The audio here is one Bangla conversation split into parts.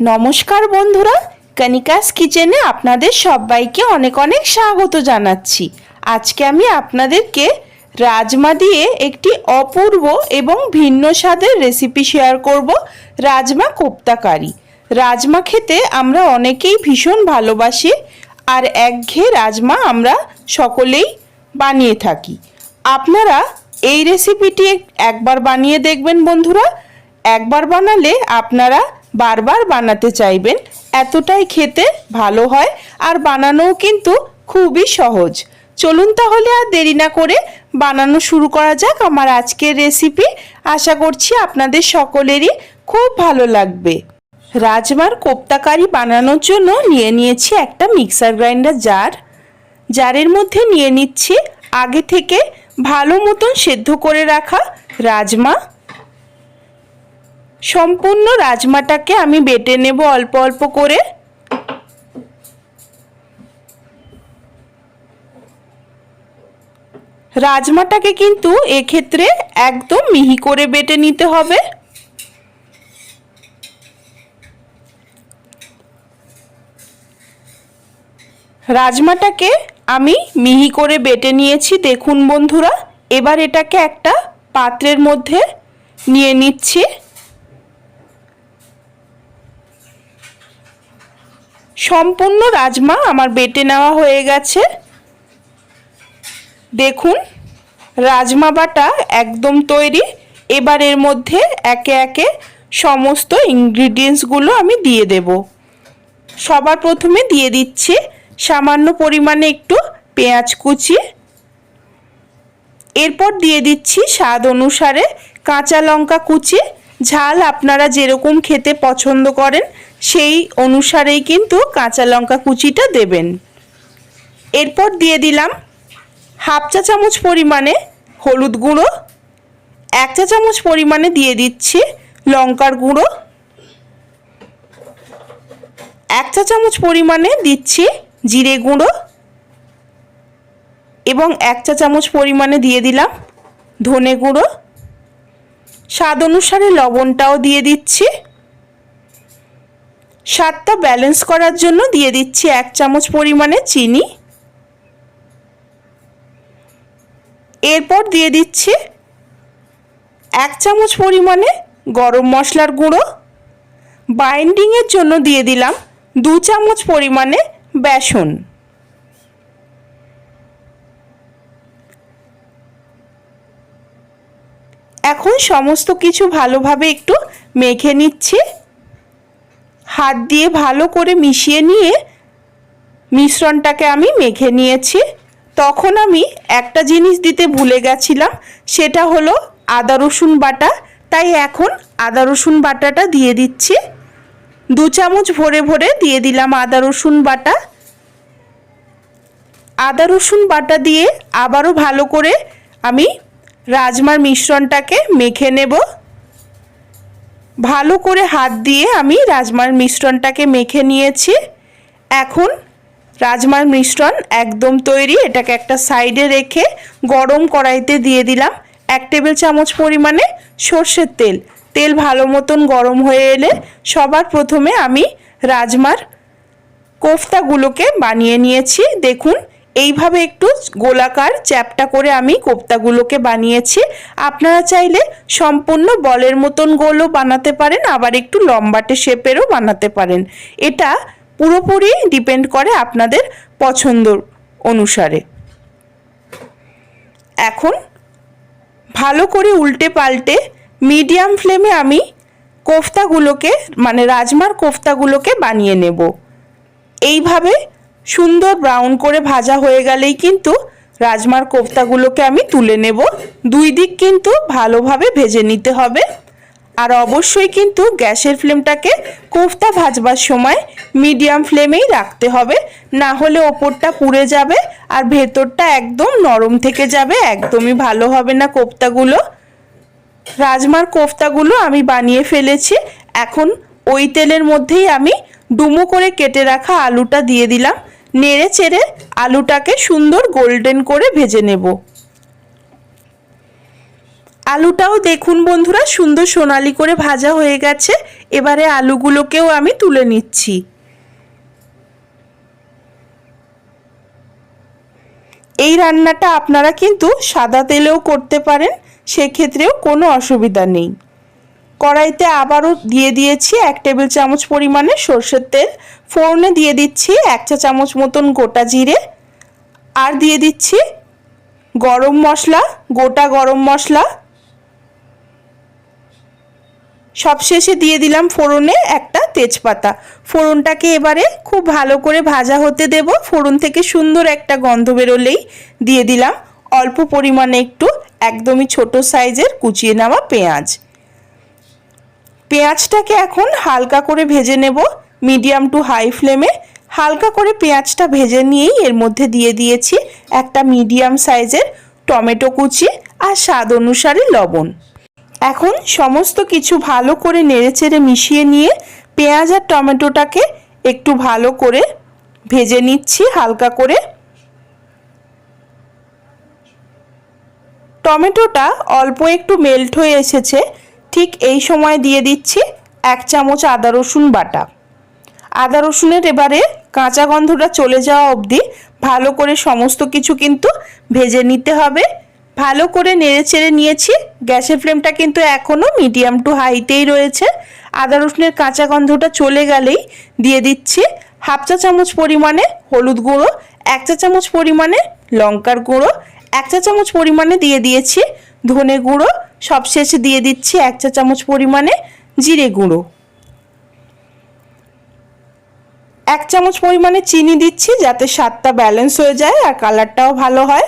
নমস্কার বন্ধুরা কনিকাস কিচেনে আপনাদের সবাইকে অনেক অনেক স্বাগত জানাচ্ছি। আজকে আমি আপনাদেরকে রাজমা দিয়ে একটি অপূর্ব এবং ভিন্ন স্বাদের রেসিপি শেয়ার করব, রাজমা কোপ্তাকারি। রাজমা খেতে আমরা অনেকেই ভীষণ ভালোবাসি, আর একঘেয়ে রাজমা আমরা সকলেই বানিয়ে থাকি। আপনারা এই রেসিপিটি একবার বানিয়ে দেখবেন বন্ধুরা। একবার বানালে আপনারা বারবার বানাতে চাইবেন, এতটাই খেতে ভালো হয় আর বানানোও কিন্তু খুবই সহজ। চলুন তাহলে আর দেরি না করে বানানো শুরু করা যাক আমার আজকের রেসিপি আশা করছি আপনাদের সকলেরই খুব ভালো লাগবে। রাজমার কোপ্তাকারি বানানোর জন্য নিয়ে নিয়েছি একটা মিক্সার গ্রাইন্ডার জার জারের মধ্যে নিয়ে নিচ্ছি আগে থেকে ভালো মতন সেদ্ধ করে রাখা রাজমা। সম্পূর্ণ রাজমাটাকে আমি বেটে নেব অল্প অল্প করে। রাজমাটাকে কিন্তু এক্ষেত্রে একদম মিহি করে বেটে নিতে হবে। রাজমাটাকে আমি মিহি করে বেটে নিয়েছি, দেখুন বন্ধুরা। এবার এটাকে একটা পাত্রের মধ্যে নিয়ে নিচ্ছি। সম্পূর্ণ রাজমা আমার বেটে নেওয়া হয়ে গেছে। দেখুন, রাজমা বাটা একদম তৈরি। এবার এর মধ্যে একে একে সমস্ত ইনগ্রিডিয়েন্টসগুলো আমি দিয়ে দেব। সবার প্রথমে দিয়ে দিচ্ছি সামান্য পরিমাণে একটু পেঁয়াজ কুচি। এরপর দিয়ে দিচ্ছি স্বাদ অনুসারে কাঁচা লঙ্কা কুচি। ঝাল আপনারা যেরকম খেতে পছন্দ করেন সেই অনুসারেই কিন্তু কাঁচা লঙ্কা কুচিটা দেবেন। এরপর দিয়ে দিলাম হাফ চা চামচ পরিমাণে হলুদ গুঁড়ো, এক চা চামচ পরিমাণে দিয়ে দিচ্ছি লঙ্কার গুঁড়ো, এক চা চামচ পরিমাণে দিচ্ছি জিরে গুঁড়ো এবং এক চা চামচ পরিমাণে দিয়ে দিলাম ধনে গুঁড়ো। স্বাদ অনুসারে লবণটাও দিয়ে দিচ্ছি। স্বাদটা ব্যালেন্স করার জন্য দিয়ে দিচ্ছি এক চামচ পরিমাণে চিনি। এরপর দিয়ে দিচ্ছি এক চামচ পরিমাণে গরম মশলার গুঁড়ো। বাইন্ডিংয়ের জন্য দিয়ে দিলাম দু চামচ পরিমাণে বেসন। এখন সমস্ত কিছু ভালোভাবে একটু মেখে নিচ্ছি। হাত দিয়ে ভালো করে মিশিয়ে নিয়ে মিশ্রণটাকে আমি মেখে নিয়েছি। তখন আমি একটা জিনিস দিতে ভুলে গেছিলাম, সেটা হলো আদা রসুন বাটা। তাই এখন আদা রসুন বাটাটা দিয়ে দিচ্ছি। দু চামচ ভরে ভরে দিয়ে দিলাম আদা রসুন বাটা। আদা রসুন বাটা দিয়ে আবারও ভালো করে আমি রাজমার মিশ্রণটাকে মেখে নেব। ভালো করে হাত দিয়ে আমি রাজমার মিশ্রণটাকে মেখে নিয়েছি। এখন রাজমার মিশ্রণ একদম তৈরি, এটাকে একটা সাইডে রেখে গরম কড়াইতে দিয়ে দিলাম এক টেবিল চামচ পরিমাণে সর্ষের তেল। তেল ভালো মতন গরম হয়ে এলে সবার প্রথমে আমি রাজমার কোফতাগুলোকে বানিয়ে নিয়েছি। দেখুন এইভাবে একটু গোলাকার চ্যাপটা করে আমি কোপ্তাগুলোকে বানিয়েছি। আপনারা চাইলে সম্পূর্ণ বলের মতন গোলও বানাতে পারেন, আবার একটু লম্বাটে শেপেরও বানাতে পারেন। এটা পুরোপুরি ডিপেন্ড করে আপনাদের পছন্দ অনুসারে। এখন ভালো করে উল্টে পাল্টে মিডিয়াম ফ্লেমে আমি কোফতাগুলোকে মানে রাজমার কোফতাগুলোকে বানিয়ে নেব। এইভাবে সুন্দর ব্রাউন করে ভাজা হয়ে গেলেই কিন্তু রাজমার কোফতাগুলোকে আমি তুলে নেব। দুই দিক কিন্তু ভালোভাবে ভেজে নিতে হবে। আর অবশ্যই কিন্তু গ্যাসের ফ্লেমটাকে কোফতা ভাজবার সময় মিডিয়াম ফ্লেমেই রাখতে হবে। না হলে ওপরটা পুড়ে যাবে আর ভেতরটা একদম নরম থেকে যাবে, একদমই ভালো হবে না কোফতাগুলো। রাজমার কোফতাগুলো আমি বানিয়ে ফেলেছি। এখন ওই তেলের মধ্যেই আমি ডুমো করে কেটে রাখা আলুটা দিয়ে দিলাম। নেড়ে চেড়ে আলুটাকে সুন্দর গোল্ডেন করে ভেজে নেব। আলুটাও দেখুন বন্ধুরা, সুন্দর সোনালি করে ভাজা হয়ে গেছে। এবারে আলুগুলোকেও আমি তুলে নিচ্ছি। এই রান্নাটা আপনারা কিন্তু সাদা তেলেও করতে পারেন, সেক্ষেত্রেও কোনো অসুবিধা নেই। কড়াইতে আবারও দিয়ে দিয়েছি এক টেবিল চামচ পরিমাণে সর্ষের তেল। ফোড়নে দিয়ে দিচ্ছি এক চা চামচ মতন গোটা জিরে। আর দিয়ে দিচ্ছি গরম মশলা, গোটা গরম মশলা। সবশেষে দিয়ে দিলাম ফোড়নে একটা তেজপাতা। ফোড়নটাকে এবারে খুব ভালো করে ভাজা হতে দেব। ফোড়ন থেকে সুন্দর একটা গন্ধ বেরোলেই দিয়ে দিলাম। অল্প পরিমাণে একটু একদমই ছোট সাইজের কুচিয়ে নেওয়া পেঁয়াজ। পেঁয়াজটাকে এখন হালকা করে ভেজে নেব, মিডিয়াম টু হাই ফ্লেমে। হালকা করে পেঁয়াজটা ভেজে নিয়েই এর মধ্যে দিয়ে দিয়েছি একটা মিডিয়াম সাইজের টমেটো কুচি আর স্বাদ অনুসারে লবণ। এখন সমস্ত কিছু ভালো করে নেড়েচেড়ে মিশিয়ে নিয়ে পেঁয়াজ আর টমেটোটাকে একটু ভালো করে ভেজে নিচ্ছি হালকা করে। টমেটোটা অল্প একটু মেল্ট হয়ে এসেছে ঠিক এই সময় দিয়ে দিচ্ছি এক চামচ আদা রসুন বাটা। আদা রসুনের এবারে কাঁচা গন্ধটা চলে যাওয়া অবধি ভালো করে সমস্ত কিছু কিন্তু ভেজে নিতে হবে। ভালো করে নেড়ে চেড়ে নিয়েছি। গ্যাসের ফ্লেমটা কিন্তু এখনও মিডিয়াম টু হাইতেই রয়েছে। আদা রসুনের কাঁচা গন্ধটা চলে গেলেই দিয়ে দিচ্ছি হাফ চা চামচ পরিমাণে হলুদ গুঁড়ো, এক চা চামচ পরিমাণে লঙ্কার গুঁড়ো, এক চা চামচ পরিমাণে দিয়ে দিয়েছি ধনে গুঁড়ো সবশেষে দিয়ে দিচ্ছি এক চা চামচ পরিমাণে জিরে গুঁড়ো। এক চামচ পরিমাণে চিনি দিচ্ছি যাতে স্বাদটা ব্যালেন্স হয়ে যায় আর কালারটাও ভালো হয়।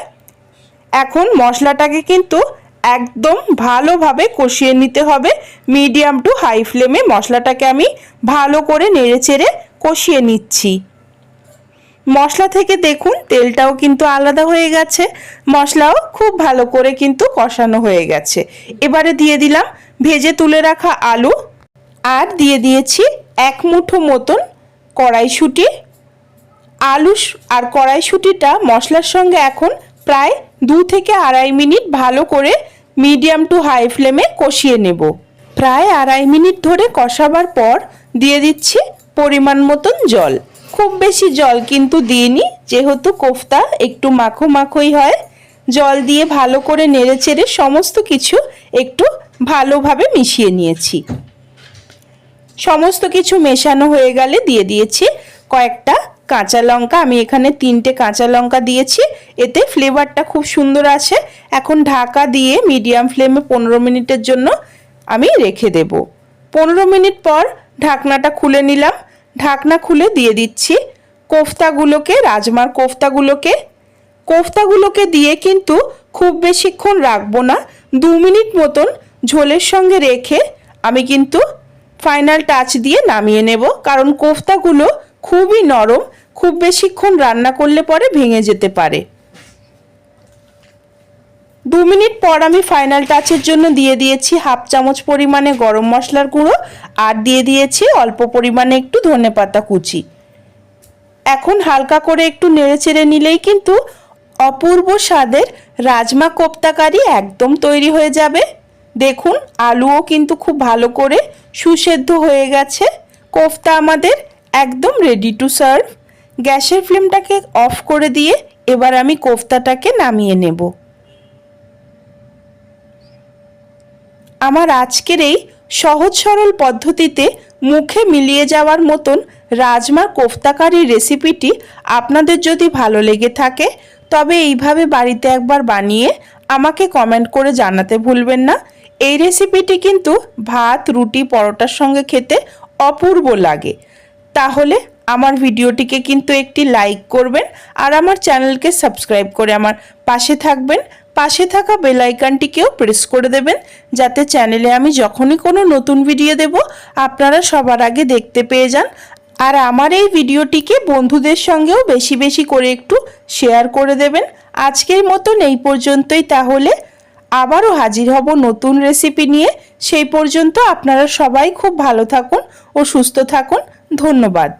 এখন মশলাটাকে কিন্তু একদম ভালোভাবে কষিয়ে নিতে হবে। মিডিয়াম টু হাই ফ্লেমে মশলাটাকে আমি ভালো করে নেড়ে চেড়ে কষিয়ে নিচ্ছি। মশলা থেকে দেখুন, তেলটাও কিন্তু আলাদা হয়ে গেছে। মশলাও খুব ভালো করে কিন্তু কষানো হয়ে গেছে। এবারে দিয়ে দিলাম ভেজে তুলে রাখা আলু আর দিয়ে দিয়েছি এক মুঠো মতন কড়াইশুঁটি। আলু আর কড়াইশুঁটিটা মশলার সঙ্গে এখন প্রায় দু থেকে আড়াই মিনিট ভালো করে মিডিয়াম টু হাই ফ্লেমে কষিয়ে নেব। প্রায় আড়াই মিনিট ধরে কষাবার পর দিয়ে দিচ্ছি পরিমাণ মতন জল। খুব বেশি জল কিন্তু দিইনি। যেহেতু কোফতা একটু মাখো মাখোই হয়। জল দিয়ে ভালো করে নেড়ে চেড়ে সমস্ত কিছু একটু ভালোভাবে মিশিয়ে নিয়েছি। সমস্ত কিছু মেশানো হয়ে গেলে দিয়ে দিয়েছি কয়েকটা কাঁচা লঙ্কা। আমি এখানে তিনটে কাঁচা লঙ্কা দিয়েছি। এতে ফ্লেভারটা খুব সুন্দর আছে। এখন ঢাকা দিয়ে মিডিয়াম ফ্লেমে পনেরো মিনিটের জন্য আমি রেখে দেব। পনেরো মিনিট পর ঢাকনাটা খুলে নিলাম। ঢাকনা খুলে দিয়ে দিচ্ছি। কোফতাগুলোকে, রাজমার কোফতাগুলোকে। কোফতাগুলোকে দিয়ে কিন্তু খুব বেশিক্ষণ রাখব না। দু মিনিট মতন ঝোলের সঙ্গে রেখে আমি কিন্তু ফাইনাল টাচ দিয়ে নামিয়ে নেব। কারণ কোফতাগুলো খুবই নরম, খুব বেশিক্ষণ রান্না করলে পরে ভেঙে যেতে পারে। দু মিনিট পর আমি ফাইনাল টাচের জন্য দিয়ে দিয়েছি হাফ চামচ পরিমাণে গরম মশলার গুঁড়ো আর দিয়ে দিয়েছি অল্প পরিমাণে একটু ধনে পাতা কুচি। এখন হালকা করে একটু নেড়ে চেড়ে নিলেই কিন্তু অপূর্ব স্বাদের রাজমা কোপ্তাকারি একদম তৈরি হয়ে যাবে। দেখুন, আলুও কিন্তু খুব ভালো করে সুসেদ্ধ হয়ে গেছে। কোফতা আমাদের একদম রেডি টু সার্ভ গ্যাসের ফ্লেমটাকে অফ করে দিয়ে এবার আমি কোফতাটাকে নামিয়ে নেব। আমার আজকের এই সহজ সরল পদ্ধতিতে মুখে মিলিয়ে যাওয়ার মতন রাজমা কোফতাকারি রেসিপিটি আপনাদের যদি ভালো লেগে থাকে, তবে এইভাবে বাড়িতে একবার বানিয়ে আমাকে কমেন্ট করে জানাতে ভুলবেন না। এই রেসিপিটি কিন্তু ভাত, রুটি, পরোটার সঙ্গে খেতে অপূর্ব লাগে। তাহলে আমার ভিডিওটিকে কিন্তু একটি লাইক করবেন আর আমার চ্যানেলকে সাবস্ক্রাইব করে আমার পাশে থাকবেন। পাশে থাকা বেল আইকনটিকেও প্রেস করে দেবেন। যাতে চ্যানেলে আমি যখনই কোনো নতুন ভিডিও দেব, আপনারা সবার আগে দেখতে পেয়ে যান। আর আমার এই ভিডিওটিকে বন্ধুদের সঙ্গেও বেশি বেশি করে একটু শেয়ার করে দেবেন। আজকের মতন এই পর্যন্তই তাহলে। আবারও হাজির হব নতুন রেসিপি নিয়ে। সেই পর্যন্ত আপনারা সবাই খুব ভালো থাকুন ও সুস্থ থাকুন। ধন্যবাদ।